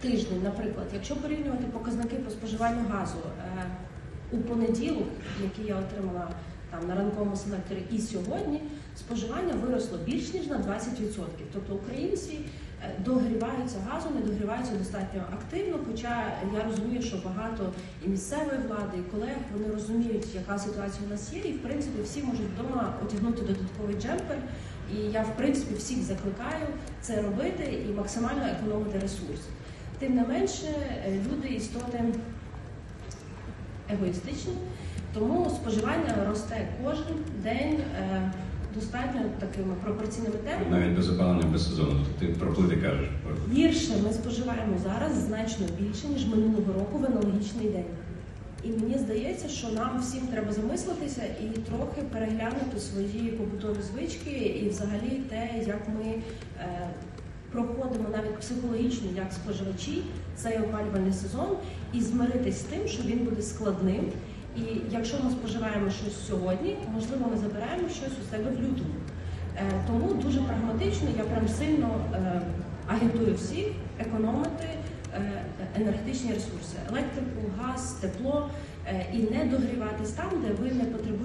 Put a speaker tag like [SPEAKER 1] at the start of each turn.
[SPEAKER 1] тиждень, наприклад, якщо порівнювати показники по споживанню газу е, у понеділок, які я отримала там на ранковому селекторі, і сьогодні споживання виросло більш ніж на 20%. Тобто українці е, догріваються газом, не догріваються достатньо активно. Хоча я розумію, що багато і місцевої влади, і колег вони розуміють, яка ситуація у нас є, і в принципі всі можуть вдома одягнути додатковий джемпер. І я в принципі всіх закликаю це робити і максимально економити ресурс. Тим не менше, е, люди істоти егоїстичні, тому споживання росте кожен день е, достатньо такими пропорційними темпами.
[SPEAKER 2] Навіть без опалення без сезону. Ти про плити кажеш.
[SPEAKER 1] Гірше ми споживаємо зараз значно більше ніж минулого року в аналогічний день. І мені здається, що нам всім треба замислитися і трохи переглянути свої побутові звички, і взагалі те, як ми е, проходимо навіть психологічно як споживачі цей опалювальний сезон, і змиритись з тим, що він буде складним. І якщо ми споживаємо щось сьогодні, можливо, ми забираємо щось у себе в лютому. Е, Тому дуже прагматично я прям сильно е, агітую всіх економити е, енергетичні ресурси, електрику, газ, тепло і не догріватись там, де ви не потребуєте.